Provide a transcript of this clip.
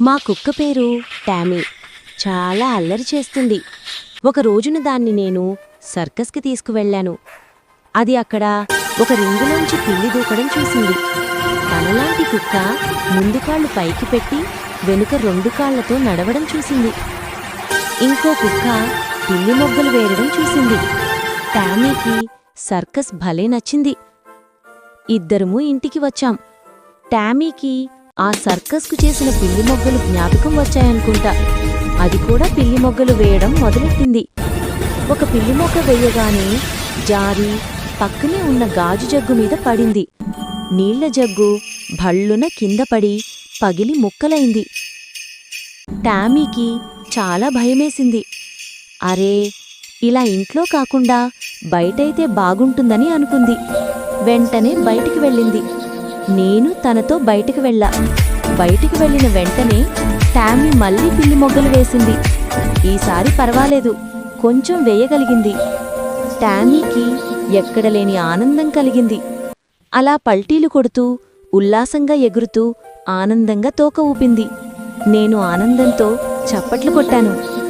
మా కుక్క పేరు టామీ. చాలా అల్లరి చేస్తుంది. ఒక రోజున దాన్ని నేను సర్కస్కి తీసుకువెళ్ళాను. అది అక్కడ ఒక రింగులోంచి పిల్లి దూకడం చూసింది. తనలాంటి కుక్క ముందు కాళ్ళు పైకి పెట్టి వెనుక రెండు కాళ్ళతో నడవడం చూసింది. ఇంకో కుక్క పిల్లి మొగ్గలు వేయడం చూసింది. టామీకి సర్కస్ భలే నచ్చింది. ఇద్దరము ఇంటికి వచ్చాం. టామీకి ఆ సర్కస్కు చేసిన పిల్లి మొగ్గలు జ్ఞాపకం వచ్చాయనుకుంటా. అది కూడా పిల్లి మొగ్గలు వేయడం మొదలెట్టింది. ఒక పిల్లి మొగ్గ వేయగానే జారి పక్కనే ఉన్న గాజు జగ్గు మీద పడింది. నీళ్ళ జగ్గు భళ్ళున కింద పడి పగిలి ముక్కలైంది. టామీకి చాలా భయమేసింది. అరే ఇలా ఇంట్లో కాకుండా బయటైతే బాగుంటుందని అనుకుంది. వెంటనే బయటికి వెళ్ళింది. నేను తనతో బయటికి వెళ్ళా. బయటికి వెళ్ళిన వెంటనే టామీ మళ్ళీ పిల్లి మొగ్గలు వేసింది. ఈసారి పర్వాలేదు కొంచెం వేయగలిగింది. టామీకి ఎక్కడలేని ఆనందం కలిగింది. అలా పల్టీలు కొడుతూ ఉల్లాసంగా ఎగురుతూ ఆనందంగా తోక ఊపింది. నేను ఆనందంతో చప్పట్లు కొట్టాను.